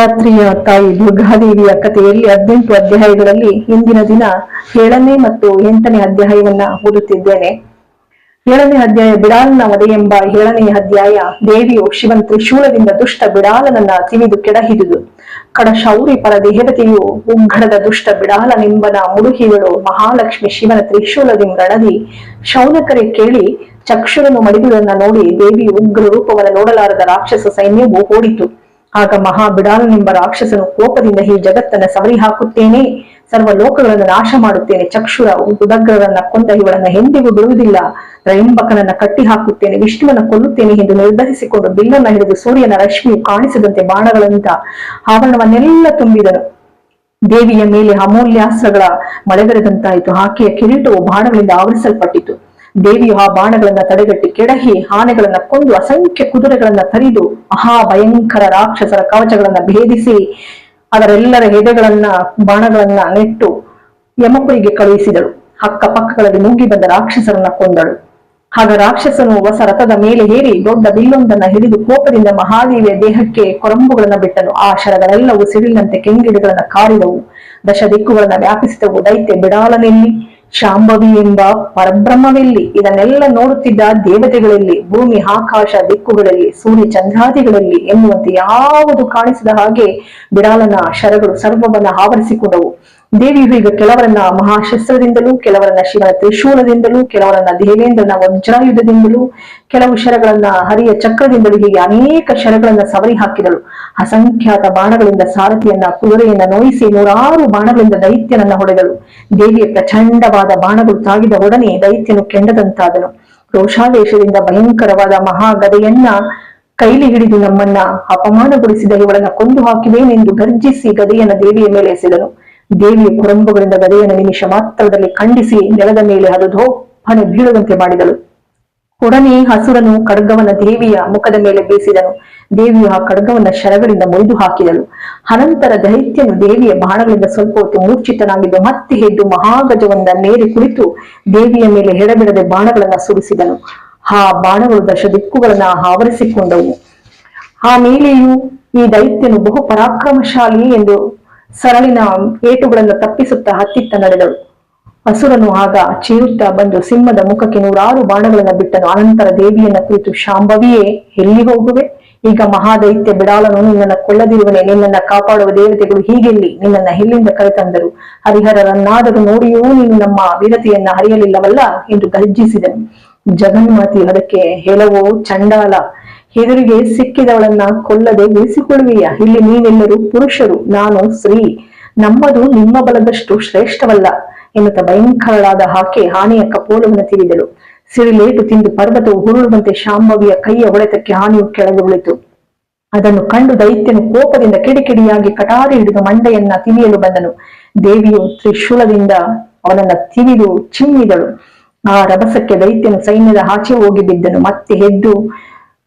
ನವರಾತ್ರಿಯ ತಾಯಿ ದುರ್ಗಾದೇವಿಯ ಕಥೆಯಲ್ಲಿ ಹದಿನೆಂಟು ಅಧ್ಯಾಯಗಳಲ್ಲಿ ಇಂದಿನ ದಿನ ಏಳನೇ ಮತ್ತು ಎಂಟನೇ ಅಧ್ಯಾಯವನ್ನ ಓದುತ್ತಿದ್ದೇನೆ. ಏಳನೇ ಅಧ್ಯಾಯ ಬಿಡಾಲನ ವಧೆ ಎಂಬ ಏಳನೇ ಅಧ್ಯಾಯ, ದೇವಿಯು ಶಿವನ್ ತ್ರಿಶೂಲದಿಂದ ದುಷ್ಟ ಬಿಡಾಲನನ್ನ ತಿವಿದು ಕೆಡಹಿದುದು. ಕಡ ಶೌರಿ ಪರ ದೇವತೆಯು ಉಗ್ಗಡದ ದುಷ್ಟ ಬಿಡಾಲನೆಂಬನ ಮುಡುಕಿಗಳು ಮಹಾಲಕ್ಷ್ಮಿ ಶಿವನ ತ್ರಿಶೂಲದಿಂದ ರಣದಿ ಶೌನಕರೆ ಕೇಳಿ ಚಕ್ಷುರನ್ನು ಮಡಿದುದನ್ನ ನೋಡಿ ದೇವಿಯು ಉಗ್ರ ರೂಪವನ್ನು ನೋಡಲಾರದ ರಾಕ್ಷಸ ಸೈನ್ಯವು ಓಡಿತು. ಆಗ ಮಹಾ ಬಿಡಾಲನೆಂಬ ರಾಕ್ಷಸನು ಕೋಪದಿಂದ ಈ ಜಗತ್ತನ್ನ ಸವರಿ ಹಾಕುತ್ತೇನೆ. ಸರ್ವ ಲೋಕಗಳನ್ನು ನಾಶ ಮಾಡುತ್ತೇನೆ. ಚಕ್ಷುರ ಉದಗ್ರರನ್ನ ಕೊಂದ ಇವಳನ್ನ ಎಂದಿಗೂ ಬಿಡುವುದಿಲ್ಲ. ರೈಂಬಕನನ್ನ ಕಟ್ಟಿ ಹಾಕುತ್ತೇನೆ. ವಿಷ್ಣುವನ್ನ ಕೊಲ್ಲುತ್ತೇನೆ ಎಂದು ನಿರ್ಧರಿಸಿಕೊಂಡು ಬಿಲ್ಲನ್ನ ಹಿಡಿದು ಸೂರ್ಯನ ರಶ್ಮಿಯು ಕಾಣಿಸದಂತೆ ಬಾಣಗಳಂತ ಆವರಣವನ್ನೆಲ್ಲ ತುಂಬಿದನು. ದೇವಿಯ ಮೇಲೆ ಅಮೂಲ್ಯಾಸ್ತ್ರಗಳ ಮಳೆಗರೆದಂತಾಯಿತು. ಆಕೆಯ ಕಿರೀಟವು ಬಾಣಗಳಿಂದ ಆವರಿಸಲ್ಪಟ್ಟಿತು. ದೇವಿಯು ಆ ಬಾಣಗಳನ್ನ ತಡೆಗಟ್ಟಿ ಕೆಡಹಿ ಆನೆಗಳನ್ನ ಕೊಂದು ಅಸಂಖ್ಯ ಕುದುರೆಗಳನ್ನ ತರಿದು ಮಹಾ ಭಯಂಕರ ರಾಕ್ಷಸರ ಕವಚಗಳನ್ನ ಭೇದಿಸಿ ಅದರೆಲ್ಲರ ಎದೆಗಳನ್ನ ಬಾಣಗಳನ್ನ ನೆಟ್ಟು ಯಮಪುರಿಗೆ ಕಳುಹಿಸಿದಳು. ಅಕ್ಕಪಕ್ಕಗಳಲ್ಲಿ ನುಗ್ಗಿ ಬಂದ ರಾಕ್ಷಸರನ್ನ ಕೊಂದಳು. ಆಗ ರಾಕ್ಷಸನು ಹೊಸ ರಥದ ಮೇಲೆ ಏರಿ ದೊಡ್ಡ ಬಿಲ್ಲೊಂದನ್ನ ಹಿಡಿದು ಕೋಪದಿಂದ ಮಹಾದೇವಿಯ ದೇಹಕ್ಕೆ ಕೊರಂಬುಗಳನ್ನ ಬಿಟ್ಟನು. ಆ ಶರಗಳೆಲ್ಲವೂ ಸಿಡಿಲಿನಂತೆ ಕೆಂಗಿಡಿಗಳನ್ನ ಕಾರಿದವು. ದಶ ದಿಕ್ಕುಗಳನ್ನ ವ್ಯಾಪಿಸಿದವು. ದೈತ್ಯ ಬಿಡಾಲನೆಲ್ಲಿ ಶಾಂಭವಿ ಎಂಬ ಪರಬ್ರಹ್ಮವೆಲ್ಲಿ, ಇದನ್ನೆಲ್ಲ ನೋಡುತ್ತಿದ್ದ ದೇವತೆಗಳಲ್ಲಿ, ಭೂಮಿ, ಆಕಾಶ, ದಿಕ್ಕುಗಳಲ್ಲಿ, ಸೂರ್ಯ ಚಂದ್ರಾದಿಗಳಲ್ಲಿ ಎನ್ನುವಂತೆ ಯಾವುದು ಕಾಣಿಸಿದ ಹಾಗೆ ಬಿಡಾಲನ ಶರಗಳು ಸರ್ವವನ್ನ ಆವರಿಸಿಕೊಂಡವು. ದೇವಿಯು ಈಗ ಕೆಲವರನ್ನ ಮಹಾಶಸ್ತ್ರದಿಂದಲೂ, ಕೆಲವರನ್ನ ಶಿವನ ತ್ರಿಶೂಲದಿಂದಲೂ, ಕೆಲವರನ್ನ ದೇವೇಂದ್ರನ ವಜ್ರಾಯುಧದಿಂದಲೂ, ಕೆಲವು ಶರಗಳನ್ನ ಹರಿಯ ಚಕ್ರದಿಂದಲೂ ಹೀಗೆ ಅನೇಕ ಶರಗಳನ್ನ ಸವರಿ ಹಾಕಿದಳು. ಅಸಂಖ್ಯಾತ ಬಾಣಗಳಿಂದ ಸಾರಥಿಯನ್ನ, ಕುದುರೆಯನ್ನ ನೋಯಿಸಿ ನೂರಾರು ಬಾಣಗಳಿಂದ ದೈತ್ಯನನ್ನ ಹೊಡೆದಳು. ದೇವಿಯ ಪ್ರಚಂಡವಾದ ಬಾಣಗಳು ತಾಗಿದ ಒಡನೆ ದೈತ್ಯನು ಕೆಂಡದಂತಾದನು. ರೋಷಾವೇಶದಿಂದ ಭಯಂಕರವಾದ ಮಹಾಗದೆಯನ್ನ ಕೈಲಿ ಹಿಡಿದು ನಮ್ಮನ್ನ ಅಪಮಾನಗೊಳಿಸಿದ ಇವಳನ್ನ ಕೊಂದು ಹಾಕಿವೇನೆಂದು ಗರ್ಜಿಸಿ ಗದೆಯನ್ನ ದೇವಿಯ ಮೇಲೆ ಎಸೆದನು. ದೇವಿಯ ಕುರಂಬುಗಳಿಂದ ಗದೆಯನ್ನು ನಿಮಿಷ ಮಾತ್ರದಲ್ಲಿ ಖಂಡಿಸಿ ನೆಲದ ಮೇಲೆ ಅದು ಧೋಪನೆ ಬೀಳುವಂತೆ ಮಾಡಿದಳು. ಉಡನೆ ಹಸುರನು ಖಡ್ಗವನ್ನ ದೇವಿಯ ಮುಖದ ಮೇಲೆ ಬೀಸಿದನು. ದೇವಿಯು ಆ ಖಡ್ಗವನ್ನ ಶರಗಳಿಂದ ಮುರಿದು ಹಾಕಿದಳು. ಅನಂತರ ದೈತ್ಯನು ದೇವಿಯ ಬಾಣಗಳಿಂದ ಸ್ವಲ್ಪ ಹೊತ್ತು ಮೂರ್ಛಿತನಾಗಿದ್ದು ಮತ್ತೆ ಎದ್ದು ನೇರಿ ಕುಳಿತು ದೇವಿಯ ಮೇಲೆ ಎಡಬಿಡದೆ ಬಾಣಗಳನ್ನ ಸುರಿಸಿದನು. ಆ ಬಾಣಗಳು ದಶ ದಿಕ್ಕುಗಳನ್ನ ಆವರಿಸಿಕೊಂಡವು. ಆ ಮೇಲೆಯೂ ಈ ದೈತ್ಯನು ಬಹು ಪರಾಕ್ರಮಶಾಲಿ ಎಂದು ಸರಳಿನ ಏಟುಗಳನ್ನು ತಪ್ಪಿಸುತ್ತಾ ಹತ್ತಿತ್ತ ನಡೆದಳು. ಹಸುರನು ಆಗ ಚೀರುತ್ತಾ ಬಂದು ಸಿಂಹದ ಮುಖಕ್ಕೆ ನೂರಾರು ಬಾಣಗಳನ್ನು ಬಿಟ್ಟನು. ಅನಂತರ ದೇವಿಯನ್ನ ಕುರಿತು, ಶಾಂಭವಿಯೇ, ಎಲ್ಲಿ ಹೋಗುವೆ? ಈಗ ಮಹಾದೈತ್ಯ ಬಿಡಾಲನು ನಿನ್ನನ್ನು ಕೊಳ್ಳದಿರುವನೆ. ನಿನ್ನನ್ನ ಕಾಪಾಡುವ ದೇವತೆಗಳು ಹೀಗೆಲ್ಲಿ? ನಿನ್ನನ್ನ ಎಲ್ಲಿಂದ ಕರೆತಂದರು? ಹರಿಹರರನ್ನಾದರೂ ನೋಡಿಯೂ ನೀನು ನಮ್ಮ ವೀರತೆಯನ್ನ ಹರಿಯಲಿಲ್ಲವಲ್ಲ ಎಂದು ಗರ್ಜಿಸಿದನು. ಜಗನ್ಮಾತಿ ಅದಕ್ಕೆ, ಹೇಳವೋ ಚಂಡಾಲ ಎದುರಿಗೆ ಸಿಕ್ಕಿದವಳನ್ನ ಕೊಲ್ಲದೆ ಉಳಿಸಿಕೊಳ್ಳುವೀಯ ಇಲ್ಲಿ ನೀವೆಲ್ಲರೂ ಪುರುಷರು, ನಾನು ಸ್ತ್ರೀ. ನಮ್ಮದು ನಿಮ್ಮ ಬಲದಷ್ಟು ಶ್ರೇಷ್ಠವಲ್ಲ, ಎನ್ನುತ್ತ ಭಯಂಕರಳಾದ ಹಾಕೆ ಹಾನಿಯ ಕಪೋಲವನ್ನು ತಿಳಿದಳು ಸಿರಿಲೇಟು ತಿಂದು ಪರ್ವತವು ಹುರುಳುವಂತೆ ಶಾಂಭವಿಯ ಕೈಯ ಹೊಡೆತಕ್ಕೆ ಹಾನಿಯು ಕೆಳಗೆ ಉಳಿತು. ಅದನ್ನು ಕಂಡು ದೈತ್ಯನು ಕೋಪದಿಂದ ಕಿಡಿಕಿಡಿಯಾಗಿ ಕಟಾರಿ ಹಿಡಿದು ಮಂಡೆಯನ್ನ ತಿವಿಯಲು ಬಂದನು. ದೇವಿಯು ತ್ರಿಶೂಲದಿಂದ ಅವನನ್ನ ತಿವಿದು ಚಿಮ್ಮಿದಳು. ಆ ರಭಸಕ್ಕೆ ದೈತ್ಯನು ಸೈನ್ಯದ ಆಚೆ ಹೋಗಿ ಬಿದ್ದನು. ಮತ್ತೆ ಎದ್ದು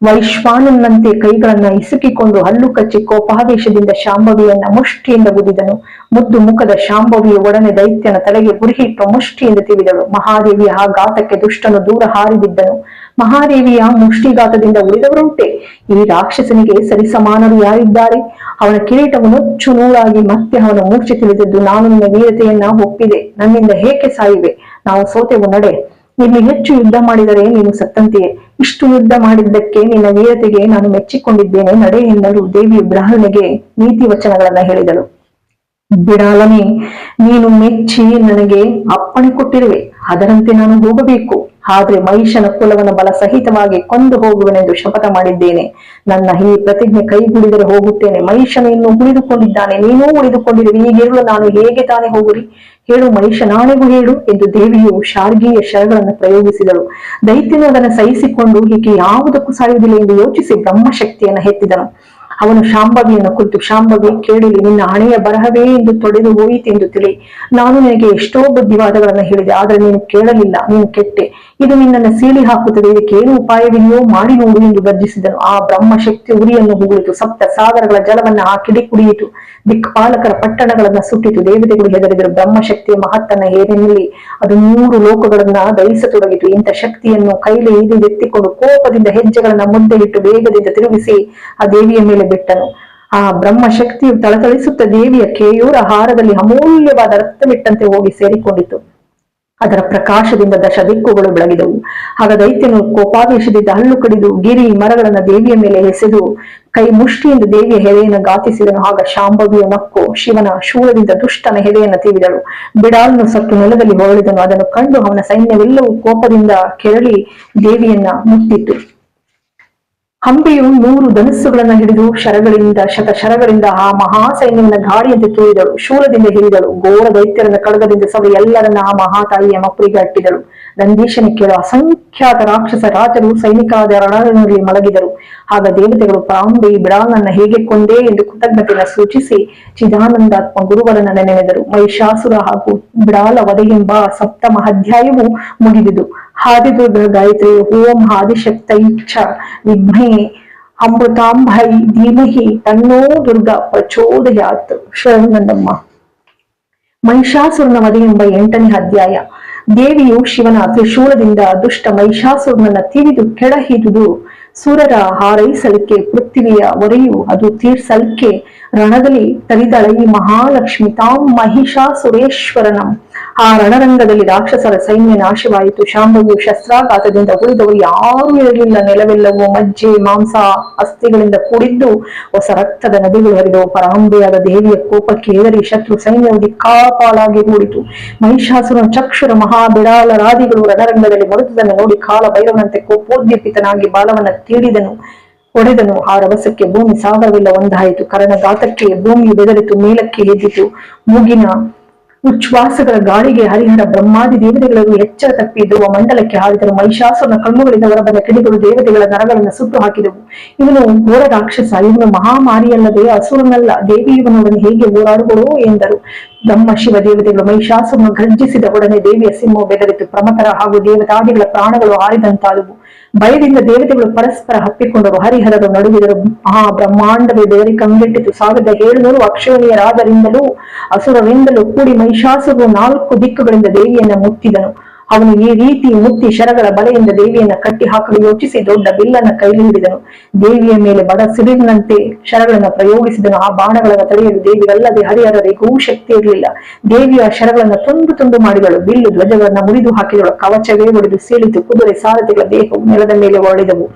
ವೈಶ್ವಾನನಂತೆ ಕೈಗಳನ್ನ ಇಸುಕಿಕೊಂಡು ಹಲ್ಲು ಕಚ್ಚಿ ಕೋಪಾವೇಶದಿಂದ ಶಾಂಭವಿಯನ್ನ ಮುಷ್ಟಿಯಿಂದ ಗುದಿದನು. ಮುದ್ದು ಮುಖದ ಶಾಂಭವಿಯ ಒಡನೆ ದೈತ್ಯನ ತಲೆಗೆ ಗುರಿಹಿಟ್ಟು ಮುಷ್ಟಿಯಿಂದ ತಿವಿದಳು. ಮಹಾದೇವಿಯ ಆ ಘಾತಕ್ಕೆ ದುಷ್ಟನು ದೂರ ಹಾರಿಬಿದ್ದನು. ಮಹಾದೇವಿಯ ಮುಷ್ಟಿಘಾತದಿಂದ ಉಳಿದವರುಂಟೆ ಈ ರಾಕ್ಷಸನಿಗೆ ಸರಿಸಮಾನರು ಯಾರಿದ್ದಾರೆ? ಅವನ ಕಿರೀಟವು ನುಚ್ಚು ನೂರಾಗಿ ಮತ್ತೆ ಅವನ ಮೂರ್ಛೆ ತಿಳಿದಿದ್ದು ನಾನು ನಿನ್ನ ವೀರತೆಯನ್ನ ಒಪ್ಪಿದೆ. ನನ್ನಿಂದ ಹೇಗೆ ಸಾಯಿವೆ? ನಾವು ಸೋತೆವು ನಡೆ. ಇಲ್ಲಿ ಹೆಚ್ಚು ಯುದ್ಧ ಮಾಡಿದರೆ ನೀನು ಸತ್ತಂತೆಯೇ ಇಷ್ಟು ಯುದ್ಧ ಮಾಡಿದ್ದಕ್ಕೆ ನಿನ್ನ ವೀರತೆಗೆ ನಾನು ಮೆಚ್ಚಿಕೊಂಡಿದ್ದೇನೆ. ನಡೆ ಎನ್ನಲು ದೇವಿ ಬ್ರಾಹ್ಮಣಿಗೆ ನೀತಿ ವಚನಗಳನ್ನ ಹೇಳಿದಳು. ಬಿಡಾಲನೆ, ನೀನು ಮೆಚ್ಚಿ ನನಗೆ ಅಪ್ಪಣೆ ಕೊಟ್ಟಿರುವೆ. ಅದರಂತೆ ನಾನು ಹೋಗಬೇಕು. ಆದ್ರೆ ಮಹಿಷನ ಕುಲವನ್ನು ಬಲ ಸಹಿತವಾಗಿ ಕೊಂದು ಹೋಗುವನೆಂದು ಶಪಥ ಮಾಡಿದ್ದೇನೆ. ನನ್ನ ಈ ಪ್ರತಿಜ್ಞೆ ಕೈಗೂಡಿದರೆ ಹೋಗುತ್ತೇನೆ. ಮಹಿಷನ ಇನ್ನು ಉಳಿದುಕೊಂಡಿದ್ದಾನೆ. ನೀನೂ ಉಳಿದುಕೊಂಡಿರುವೆ. ಈಗಿರಲು ನಾನು ಹೇಗೆ ತಾನೇ ಹೋಗುರಿ? ಹೇಳು ಮಹಿಷನಾಣೆಗೂ ಹೇಳು ಎಂದು ದೇವಿಯು ಶಾರ್ಗೀಯ ಶರಗಳನ್ನು ಪ್ರಯೋಗಿಸಿದಳು. ದೈತ್ಯನು ಅದನ್ನು ಸಹಿಸಿಕೊಂಡು ಹೀಗೆ ಯಾವುದಕ್ಕೂ ಸಾಯುವುದಿಲ್ಲ ಎಂದು ಯೋಚಿಸಿ ಬ್ರಹ್ಮಶಕ್ತಿಯನ್ನು ಹೆತ್ತಿದನು. ಅವನು, ಶಾಂಭವಿಯನ್ನು ಕುರಿತು, ಶಾಂಭವಿ ಕೇಳಿಲಿ ನಿನ್ನ ಹಣೆಯ ಬರಹವೇ ಎಂದು ತೊಡೆದು ಹೋಯಿತೆಂದು ತಿಳಿ ನಾನು ನಿನಗೆ ಎಷ್ಟೋ ಬುದ್ಧಿವಾದಗಳನ್ನು ಹೇಳಿದೆ, ಆದರೆ ನೀನು ಕೇಳಲಿಲ್ಲ, ನೀನು ಕೆಟ್ಟೆ. ಇದು ನಿನ್ನನ್ನು ಸೀಳಿ ಹಾಕುತ್ತದೆ. ಇದಕ್ಕೆ ಏನು ಉಪಾಯವಿದೆಯೋ ಮಾಡಿ ನೋಡು ಎಂದು ಗರ್ಜಿಸಿದನು. ಆ ಬ್ರಹ್ಮಶಕ್ತಿ ಉರಿಯನ್ನು ಹುಗುಳಿತು. ಸಪ್ತ ಸಾಗರಗಳ ಜಲವನ್ನ ಆ ಕಿಡಿ ಕುಡಿಯಿತು ದಿಕ್ಪಾಲಕರ ಪಟ್ಟಣಗಳನ್ನ ಸುಟ್ಟಿತು. ದೇವತೆಗಳು ಹೆದರಿದರು. ಬ್ರಹ್ಮಶಕ್ತಿಯ ಮಹತ್ತನ್ನ ಏನೆನ್ನಲ್ಲಿ ಅದು ಮೂರು ಲೋಕಗಳನ್ನ ದಹಿಸತೊಡಗಿತು. ಇಂಥ ಶಕ್ತಿಯನ್ನು ಕೈಲಿ ಹಿಡಿದೆತ್ತಿಕೊಂಡು ಕೋಪದಿಂದ ಹೆಜ್ಜೆಗಳನ್ನ ಮುಂದೆ ಇಟ್ಟು ವೇಗದಿಂದ ತಿರುಗಿಸಿ ಆ ದೇವಿಯ ಮೇಲೆ ಬಿಟ್ಟನು. ಆ ಬ್ರಹ್ಮ ಶಕ್ತಿಯು ತಳತಳಿಸುತ್ತ ದೇವಿಯ ಕೇಯೂರ ಹಾರದಲ್ಲಿ ಅಮೂಲ್ಯವಾದ ರಕ್ತವಿಟ್ಟಂತೆ ಹೋಗಿ ಸೇರಿಕೊಂಡಿತು. ಅದರ ಪ್ರಕಾಶದಿಂದ ದಶ ದಿಕ್ಕುಗಳು ಬೆಳಗಿದವು. ಆಗ ದೈತ್ಯನು ಕೋಪಾವೇಶದಿಂದ ಹಲ್ಲು ಕಡಿದು ಗಿರಿ ಮರಗಳನ್ನ ದೇವಿಯ ಮೇಲೆ ಎಸೆದು ಕೈ ಮುಷ್ಟಿಯಿಂದ ದೇವಿಯ ಹೆದೆಯನ್ನು ಗಾತಿಸಿದನು. ಆಗ ಶಾಂಭವಿಯ ನಕ್ಕು ಶಿವನ ಶೂಲದಿಂದ ದುಷ್ಟನ ಹೆದೆಯನ್ನು ತೀವಿದಳು. ಬಿಡಾಲ್ನು ಸತ್ತು ನೆಲದಲ್ಲಿ ಹೊರಳಿದನು. ಅದನ್ನು ಕಂಡು ಅವನ ಸೈನ್ಯವೆಲ್ಲವೂ ಕೋಪದಿಂದ ಕೆರಳಿ ದೇವಿಯನ್ನ ಮುಟ್ಟಿತು ಹಂಬೆಯು ನೂರು ಧನಸ್ಸುಗಳನ್ನು ಹಿಡಿದು ಶರಗಳಿಂದ ಶತ ಶರಗಳಿಂದ ಆ ಮಹಾ ಸೈನ್ಯವನ್ನ ಗಾಳಿಯಂತೆ ತೂರಿದಳು. ಶೂಲದಿಂದ ಹಿಡಿದಳು. ಘೋರ ದೈತ್ಯರನ್ನ ಕಡಗದಿಂದ ಸಭೆ ಎಲ್ಲರನ್ನ ಆ ಮಹಾತಾಯಿಯ ಮಕ್ಕಳಿಗೆ ಅಟ್ಟಿದಳು. ನಂದೀಶನ ಕೇಳು ಅಸಂಖ್ಯಾತ ರಾಕ್ಷಸ ರಾಜರು, ಸೈನಿಕರಾದ ರಣರಲ್ಲಿ ಮಲಗಿದರು. ಆಗ ದೇವತೆಗಳು ಪಾಂಬೆ ಬಿಡಾಲನ್ನ ಹೇಗೆ ಕೊಂದೇ ಎಂದು ಕೃತಜ್ಞತೆಯನ್ನು ಸೂಚಿಸಿ ಚಿದಾನಂದಾತ್ಮ ಗುರುವರನ್ನ ನೆನೆದರು ಮಹಿಷಾಸುರ ಹಾಗೂ ಬಿಡಾಲ ವಧೆಯೆಂಬ ಸಪ್ತಮ ಅಧ್ಯಾಯವು ಮುಗಿದಿದು ಆದಿದುರ್ಗ ಗಾಯತ್ರಿ, ಓಂ ಆದಿಶಕ್ತೈಚ್ಛ, ವಿಘ್ನೇ ಅಮೃತಾಂಬೈ ಧೀಮಹಿ, ತನ್ನೋ ದುರ್ಗ, ಪ್ರಚೋದಯಾತ್. ಶರಣಂದಮ್ಮ ಮಹಿಷಾಸುರನ ವಧೆ ಎಂಬ ಎಂಟನೇ ಅಧ್ಯಾಯ. ದೇವಿಯು ಶಿವನ ತ್ರಿಶೂಲದಿಂದ ದುಷ್ಟ ಮಹಿಷಾಸುರನನ್ನ ತಿವಿದು ಕೆಳಹಿದುದು ಸೂರರ ಹಾರೈಸಲಿಕ್ಕೆ ಪೃಥ್ವಿಯ ಒರೆಯು ಅದು ತೀರ್ಸಲಿಕ್ಕೆ ರಣದಲ್ಲಿ ತರಿದಳ ಈ ಮಹಾಲಕ್ಷ್ಮಿ. ತಾಂ ಮಹಿಷಾಸುರೇಶ್ವರನಂ. ಆ ರಣರಂಗದಲ್ಲಿ ರಾಕ್ಷಸರ ಸೈನ್ಯ ನಾಶವಾಯಿತು. ಶಾಂಭವಿಯು ಶಸ್ತ್ರಾಘಾತದಿಂದ ಉಳಿದವರು ಯಾರೂ ಇರಲಿಲ್ಲ. ನೆಲವೆಲ್ಲವೂ ಮಜ್ಜೆ, ಮಾಂಸ, ಅಸ್ಥಿಗಳಿಂದ ಕೂಡಿದ್ದು ಹೊಸ ರಕ್ತದ ನದಿಗಳು ಹರಿದು ಪರಾಂಬೆಯಾದ ದೇವಿಯ ಕೋಪಕ್ಕೆ ಹೆದರಿ ಶತ್ರು ಸೈನ್ಯವು ದಿಕ್ಕಾಪಾಲಾಗಿ ಕೂಡಿತು ಮಹಿಷಾಸುರ, ಚಕ್ಷುರ, ಮಹಾಬಿಡಾಲ ರಾದಿಗಳು ರಣರಂಗದಲ್ಲಿ ಮರುತದನ್ನು ನೋಡಿ ಕಾಲ ಭೈರವನಂತೆ ಕೋಪೋದ್ದೀಪಿತನಾಗಿ ಬಾಲವನ್ನ ತೀಡಿದನು, ಹೊಡೆದನು. ಆ ರವಸಕ್ಕೆ ಭೂಮಿ ಸಾಗರವಿಲ್ಲ. ಒಂದಾಯಿತು. ಕರನ ಗಾತಕ್ಕೆ ಭೂಮಿ ಬೆದರಿತು. ಮೇಲಕ್ಕೆ ಎದ್ದಿತು. ಮೂಗಿನ ಉಚ್ಛ್ವಾಸಗಳ ಗಾಳಿಗೆ ಹರಿಹರ ಬ್ರಹ್ಮಾದಿ ದೇವತೆಗಳು ಎಚ್ಚರ ತಪ್ಪಿ ಧ್ರುವ ಮಂಡಲಕ್ಕೆ ಹಾರಿದರು. ಮಹಿಷಾಸುರನ ಕಣ್ಣುಗಳಿಂದ ಹೊರಬಂದ ಕಿಡಿಗಳು ದೇವತೆಗಳ ನರಗಳನ್ನ ಸುಟ್ಟು ಹಾಕಿದವು. ಇವನು ಘೋರ ರಾಕ್ಷಸ ಇವನು ಮಹಾಮಾರಿಯಲ್ಲದೆ ಅಸುರನಲ್ಲ, ದೇವಿ ಇವನೊಡನೆ ಹೇಗೆ ಹೋರಾಡುವಳು ಎಂದರು. ಬ್ರಹ್ಮ ಶಿವ ದೇವತೆಗಳು ಮಹಿಷಾಸನ್ನು ಗರ್ಜಿಸಿದ ಒಡನೆ ದೇವಿಯ ಸಿಂಹ ಬೆದರಿತು. ಪ್ರಮತರ ಹಾಗೂ ದೇವತಾದಿಗಳ ಪ್ರಾಣಗಳು ಹಾರಿದಂತಾದವು. ಭಯದಿಂದ ದೇವತೆಗಳು ಪರಸ್ಪರ ಹಪ್ಪಿಕೊಂಡರು. ಹರಿಹರರು ನಡುವಿದರು ಆ ಬ್ರಹ್ಮಾಂಡವೇ ಬೆದರಿ ಕಂಗೆಟ್ಟಿತು. ಸಾವಿರದ ಏಳುನೂರು ಅಕ್ಷೋಣಿಯರಾದರಿಂದಲೂ ಅಸುರರಿಂದಲೂ ಕೂಡಿ ಮಹಿಷಾಸುರನು ನಾಲ್ಕು ದಿಕ್ಕುಗಳಿಂದ ದೇವಿಯನ್ನು ಮುತ್ತಿದನು. ಅವನು ಈ ರೀತಿ ಮುತ್ತಿ ಶರಗಳ ಬಲೆಯಿಂದ ದೇವಿಯನ್ನ ಕಟ್ಟಿ ಹಾಕಲು ಯೋಚಿಸಿ ದೊಡ್ಡ ಬಿಲ್ಲನ್ನ ಕೈಲಿ ಹಿಡಿದನು. ದೇವಿಯ ಮೇಲೆ ಬಡ ಸಿಡಿಲಿನಂತೆ ಶರಗಳನ್ನ ಪ್ರಯೋಗಿಸಿದನು. ಆ ಬಾಣಗಳನ್ನು ತಡೆಯಲು ದೇವಿಗಲ್ಲದೆ ಹರಿಹರರಿಗೂ ಶಕ್ತಿ ಇರಲಿಲ್ಲ. ದೇವಿಯ ಶರಗಳನ್ನ ತುಂಡು ತುಂಡು ಮಾಡಿದಳು. ಬಿಲ್ಲು ಧ್ವಜಗಳನ್ನ ಮುರಿದು ಹಾಕಿದಳು. ಕವಚವೇ ಒಡೆದು ಸೀಳಿತು. ಕುದುರೆ ಸಾರಥಿಗಳ ದೇಹವು ನೆಲದ ಮೇಲೆ ಒಡೆದವು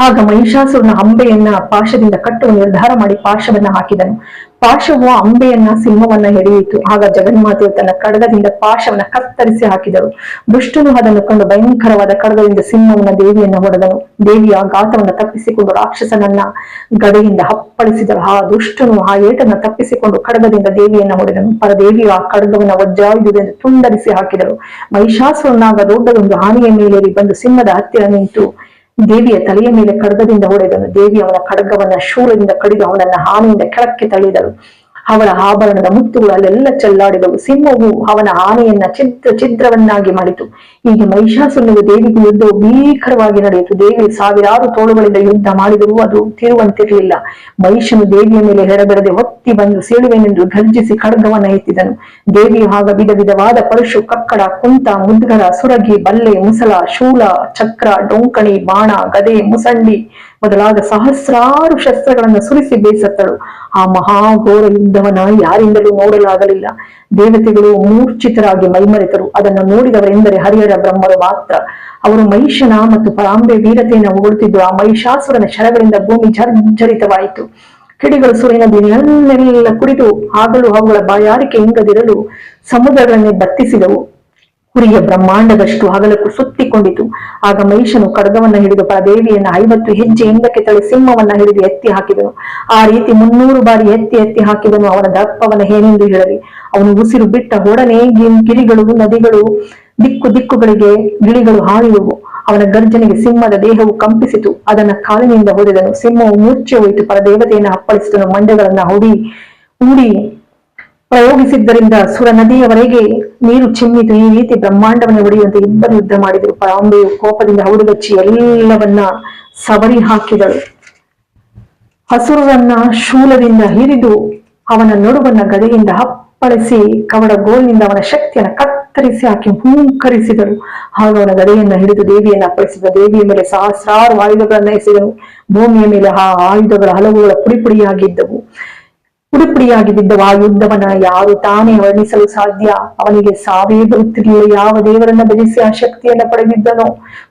ಆಗ ಮಹಿಷಾಸುರನ ಅಂಬೆಯನ್ನ ಪಾಶದಿಂದ ಕಟ್ಟುವ ನಿರ್ಧಾರ ಮಾಡಿ ಪಾಶವನ್ನ ಹಾಕಿದನು. ಪಾಶವು ಅಂಬೆಯನ್ನ ಸಿಂಹವನ್ನ ಹಿಡಿಯಿತು. ಆಗ ಜಗನ್ಮಾತೆಯು ತನ್ನ ಕಡಗದಿಂದ ಪಾಶವನ್ನ ಕತ್ತರಿಸಿ ಹಾಕಿದಳು. ದುಷ್ಟನು ಅದನ್ನು ಕಂಡು ಭಯಂಕರವಾದ ಕಡಗದಿಂದ ಸಿಂಹವನ್ನ ದೇವಿಯನ್ನ ಹೊಡೆದನು. ದೇವಿಯ ಗಾತವನ್ನ ತಪ್ಪಿಸಿಕೊಂಡು ರಾಕ್ಷಸನನ್ನ ಗಡೆಯಿಂದ ಹಪ್ಪಳಿಸಿದಳು ಆ ದುಷ್ಟನು ಆ ಏಟನ್ನ ತಪ್ಪಿಸಿಕೊಂಡು ಕಡಗದಿಂದ ದೇವಿಯನ್ನ ಹೊಡೆದನು. ಪರದೇವಿಯು ಆ ಕಡಗವನ್ನ ವಜ್ರಾಯುಧದಿಂದ ತುಂಡರಿಸಿ ಹಾಕಿದಳು. ಮಹಿಷಾಸುರನಾಗ ದೊಡ್ಡದೊಂದು ಹಾನಿಯ ಮೇಲೇರಿ ಬಂದು ಸಿಂಹದ ಹತ್ತಿರ ನಿಂತು ದೇವಿಯ ತಲೆಯ ಮೇಲೆ ಖಡ್ಗದಿಂದ ಹೊಡೆದನು. ದೇವಿ ಅವನ ಖಡ್ಗವನ್ನ ಶೂರದಿಂದ ಕಡಿದು ಅವನನ್ನ ಹಾನಿಯಿಂದ ಕೆಳಕ್ಕೆ ತಳ್ಳಿದಳು. ಅವಳ ಆಭರಣದ ಮುತ್ತುಗಳು ಅಲ್ಲೆಲ್ಲ ಚೆಲ್ಲಾಡಿದವು. ಸಿಂಹವು ಅವನ ಆನೆಯನ್ನ ಛಿದ್ರ ಚಿತ್ರವನ್ನಾಗಿ ಮಾಡಿತು. ಹೀಗೆ ಮಹಿಷಾಸುರನಿಗೆ ದೇವಿಗೂ ಯುದ್ಧವು ಭೀಕರವಾಗಿ ನಡೆಯಿತು. ದೇವಿ ಸಾವಿರಾರು ತೋಳುಗಳಿಂದ ಯುದ್ಧ ಮಾಡಿದರೂ ಅದು ತಿರುವಂತಿರಲಿಲ್ಲ. ಮಹಿಷನು ದೇವಿಯ ಮೇಲೆ ಹೆಡಬೆಡದೆ ಒತ್ತಿ ಬಂದು ಸೇಳುವೆನೆಂದು ಗರ್ಜಿಸಿ ಖಡ್ಗವನ್ನ ಎತ್ತಿದನು. ದೇವಿಯು ಆಗ ವಿಧ ವಿಧವಾದ ಪರಶು ಕಕ್ಕಡ ಕುಂತ ಮುದ್ಗರ, ಸುರಗಿ, ಬಲ್ಲೆ ಮುಸಲ ಶೂಲ, ಚಕ್ರ, ಡೊಂಕಣಿ, ಬಾಣ, ಗದೆ, ಮುಸಂಡಿ ಮೊದಲಾದ ಸಹಸ್ರಾರು ಶಸ್ತ್ರಗಳನ್ನು ಸುರಿಸಿ ಬೇಸತ್ತಳು. ಆ ಮಹಾಘೋರ ಯುದ್ಧವನ್ನ ಯಾರಿಂದಲೂ ನೋಡಲಾಗಲಿಲ್ಲ. ದೇವತೆಗಳು ಮೂರ್ಛಿತರಾಗಿ ಮೈಮರೆತರು. ಅದನ್ನು ನೋಡಿದವರೆಂದರೆ ಹರಿಹರ ಬ್ರಹ್ಮರು ಮಾತ್ರ. ಅವರು ಮಹಿಷನ ಮತ್ತು ಪರಾಂಬೆ ವೀರತೆಯನ್ನು ಹೊಗಳುತ್ತಿದ್ದು ಆ ಮಹಿಷಾಸುರನ ಶರಗಳಿಂದ ಭೂಮಿ ಜರ್ಜರಿತವಾಯಿತು. ಕಿಡಿಗಳು ಸುರಿನ ದಿನನ್ನೆಲ್ಲ ಕುಡಿದು ಆಗಲು ಅವುಗಳ ಬಾಯಾರಿಕೆ ಇಂಗದಿರಲು ಸಮುದ್ರಗಳನ್ನೇ ಬತ್ತಿಸಿದವು. ಕುರಿಯ ಬ್ರಹ್ಮಾಂಡದಷ್ಟು ಹಗಲಕ್ಕೂ ಸುತ್ತಿಕೊಂಡಿತು. ಆಗ ಮಹಿಷನು ಖಡ್ಗವನ್ನ ಹಿಡಿದು ಪರದೇವಿಯನ್ನ ಐವತ್ತು ಹೆಜ್ಜೆ ಹಿಂದಕ್ಕೆ ತಳಿ ಸಿಂಹವನ್ನ ಹಿಡಿದು ಎತ್ತಿ ಹಾಕಿದನು. ಆ ರೀತಿ ಮುನ್ನೂರು ಬಾರಿ ಎತ್ತಿ ಎತ್ತಿ ಹಾಕಿದನು ಅವನ ದರ್ಪವನ್ನ ಏನೆಂದು ಹೇಳಲಿ. ಅವನು ಉಸಿರು ಬಿಟ್ಟ ಒಡನೆ ಗಿರಿಗಳು, ನದಿಗಳು, ದಿಕ್ಕು ದಿಕ್ಕುಗಳಿಗೆ ಗಿಳಿಗಳು ಹಾರಿದವು. ಅವನ ಗರ್ಜನೆಗೆ ಸಿಂಹದ ದೇಹವು ಕಂಪಿಸಿತು. ಅದನ್ನ ಕಾಲಿನಿಂದ ಹೊಡೆದನು ಸಿಂಹವು ಮೂರ್ಛೆ ಹೋಯಿತು. ಪರದೇವತೆಯನ್ನು ಅಪ್ಪಳಿಸಿದನು. ಮಂಡೆಗಳನ್ನ ಹೊಡಿ ಹೂಡಿ ಪ್ರಯೋಗಿಸಿದ್ದರಿಂದ ಸುರ ನದಿಯವರೆಗೆ ನೀರು ಚಿಮ್ಮಿತು. ಈ ರೀತಿ ಬ್ರಹ್ಮಾಂಡವನ್ನು ಒಡೆಯುವಂತೆ ಇಬ್ಬರು ಯುದ್ಧ ಮಾಡಿದರು. ಪರಾಂಬೆಯು ಕೋಪದಿಂದ ಹೌಡುಗಚ್ಚಿ ಎಲ್ಲವನ್ನ ಸವರಿ ಹಾಕಿದಳು. ಹಸುರನ್ನ ಶೂಲದಿಂದ ಹಿರಿದು ಅವನ ನಡುವನ್ನ ಗದೆಯಿಂದ ಅಪ್ಪಳಿಸಿ ಕವಡ ಗೋಲಿನಿಂದ ಅವನ ಶಕ್ತಿಯನ್ನು ಕತ್ತರಿಸಿ ಹಾಕಿ ಹೂಂಕರಿಸಿದಳು ಹಾಗೂ ಅವನ ಗದೆಯನ್ನ ಹಿಡಿದು ದೇವಿಯನ್ನು ಅಪ್ಪಳಿಸಿದ. ದೇವಿಯ ಮೇಲೆ ಸಹಸ್ರಾರು ಆಯುಧಗಳನ್ನ ಎಸೆದನು. ಭೂಮಿಯ ಮೇಲೆ ಆ ಆಯುಧಗಳ ಹಲವುಗಳ ಪುಡಿ ಪುಡಿಯಾಗಿದ್ದವು. ಪುಡಿಪುಡಿಯಾಗಿ ಆ ಯುದ್ಧವನ್ನ ಯಾರು ತಾನೇ ವರ್ಣಿಸಲು ಸಾಧ್ಯ? ಅವನಿಗೆ ಸಾವೇ ಬರುತ್ತಿರಲಿಲ್ಲ. ಯಾವ ದೇವರನ್ನ ಭಜಿಸಿ ಆ ಶಕ್ತಿಯನ್ನ ಪಡೆದಿದ್ದನೋ?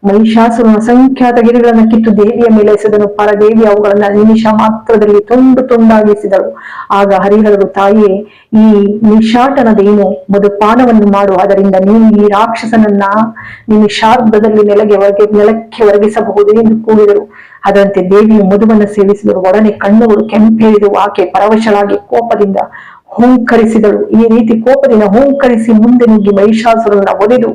ಮಹಿಷಾಸುರನ ಅಸಂಖ್ಯಾತ ಗಿರಿಗಳನ್ನ ಕಿತ್ತು ದೇವಿಯ ಮೇಲೆ ಎಸೆದನು. ಪರದೇವಿ ಅವುಗಳನ್ನ ನಿಮಿಷ ಮಾತ್ರದಲ್ಲಿ ತುಂಡು ತುಂಡಾಗಿಸಿದಳು. ಆಗ ಹರಿಹರರು ತಾಯಿಯೇ ಈ ನಿಶಾಟನದೇನು ಮಧುಪಾನವನ್ನು ಮಾಡು. ಅದರಿಂದ ನೀನು ಈ ರಾಕ್ಷಸನನ್ನ ನಿಮಿಷಾರ್ಧದಲ್ಲಿ ನೆಲಗೆ ಒಳಗೆ ನೆಲಕ್ಕೆ ಒರಗಿಸಬಹುದು ಎಂದು ಕೂಗಿದರು. ಅದರಂತೆ ದೇವಿಯು ಮಧುವನ್ನು ಸೇವಿಸಿದರು. ಒಡನೆ ಕಣ್ಣುಗಳು ಕೆಂಪೇರಿದವು ಆಕೆ ಪರವಶಳಾಗಿ ಕೋಪದಿಂದ ಹೂಂಕರಿಸಿದಳು. ಈ ರೀತಿ ಕೋಪದಿಂದ ಹೂಂಕರಿಸಿ ಮುಂದೆ ನುಗ್ಗಿ ಮಹಿಷಾಸುರನ ಒದೆದು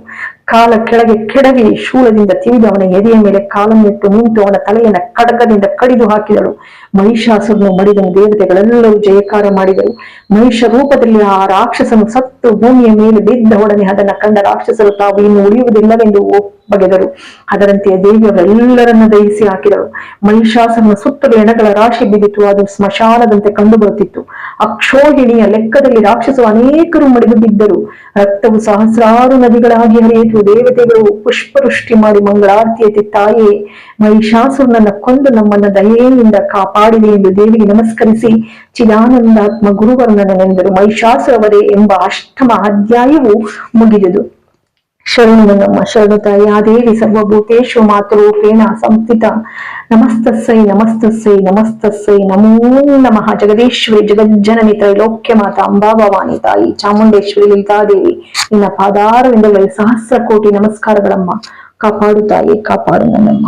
ಕಾಲ ಕೆಳಗೆ ಕೆಡವಿ ಶೂಲದಿಂದ ತಿಳಿದು ಅವನ ಎದೆಯ ಮೇಲೆ ಕಾಲನ್ನಿಟ್ಟು ನಿಂತು ಅವನ ತಲೆಯನ್ನ ಕಡಕದಿಂದ ಕಡಿದು ಹಾಕಿದಳು. ಮಹಿಷಾಸುರನು ಮಡಿದನು ದೇವತೆಗಳೆಲ್ಲರೂ ಜಯಕಾರ ಮಾಡಿದರು. ಮಹಿಷ ರೂಪದಲ್ಲಿ ಆ ರಾಕ್ಷಸನು ಸತ್ತು ಭೂಮಿಯ ಮೇಲೆ ಬಿದ್ದ ಒಡನೆ ಅದನ್ನ ಕಂಡ ರಾಕ್ಷಸರು ತಾವು ಇನ್ನು ಉಳಿಯುವುದಿಲ್ಲವೆಂದು ಬಗೆದರು. ಅದರಂತೆ ದೇವಿಯವರೆಲ್ಲರನ್ನ ದಹಿಸಿ ಹಾಕಿದರು. ಮಹಿಷಾಸನ ಸುತ್ತಲೂ ಎಣಗಳ ರಾಶಿ ಬಿದ್ದಿತು. ಅದು ಸ್ಮಶಾನದಂತೆ ಕಂಡು ಬರುತ್ತಿತ್ತು ಅಕ್ಷೋಹಿಣಿಯ ಲೆಕ್ಕದಲ್ಲಿ ರಾಕ್ಷಸರು ಅನೇಕರು ಮಡಿದು ಬಿದ್ದರು. ರಕ್ತವು ಸಹಸ್ರಾರು ನದಿಗಳಾಗಿ ಹರಿಯಿತು. ದೇವತೆಗಳು ಪುಷ್ಪವೃಷ್ಟಿ ಮಾಡಿ ಮಂಗಳಾರತಿ ತಾಯೇ, ಮಹಿಷಾಸುರನನ್ನ ಕೊಂದು ನಮ್ಮನ್ನ ದಯೆಯಿಂದ ಕಾಪಾಡಿದೆ ಎಂದು ದೇವಿಗೆ ನಮಸ್ಕರಿಸಿ ಚಿದಾನಂದಾತ್ಮ ಗುರುವರ್ಣನೆಂದರು ಮಹಿಷಾಸುರವರೇ ಎಂಬ ಅಷ್ಟಮ ಅಧ್ಯಾಯವು ಮುಗಿದುದು. ಶರಣು ನಮ್ಮ ಶರಣು ತಾಯಿ ಆ ದೇವಿ ಸರ್ವಭೂತೇಶು ಮಾತೃಪೇಣ ಸಂಸ್ಥಿತ. ನಮಸ್ತಸ್ಸೈ ನಮಸ್ತಸ್ಸೈ ನಮಸ್ತಸ್ಸೈ, ನಮೋ ನಮಃ. ಜಗದೀಶ್ವರಿ, ಜಗಜ್ಜನನಿ, ತ್ರೈಲೋಕ್ಯ ಮಾತಾ, ಅಂಬಾಭವಾನಿ ತಾಯಿ, ಚಾಮುಂಡೇಶ್ವರಿ, ಲಲಿತಾದೇವಿ. ನಿನ್ನ ಪಾದಾರವಿಂದಗಳಲ್ಲಿ ಸಹಸ್ರ ಕೋಟಿ ನಮಸ್ಕಾರಗಳಮ್ಮ. ಕಾಪಾಡು ತಾಯಿ, ಕಾಪಾಡು ನನ್ನಮ್ಮ.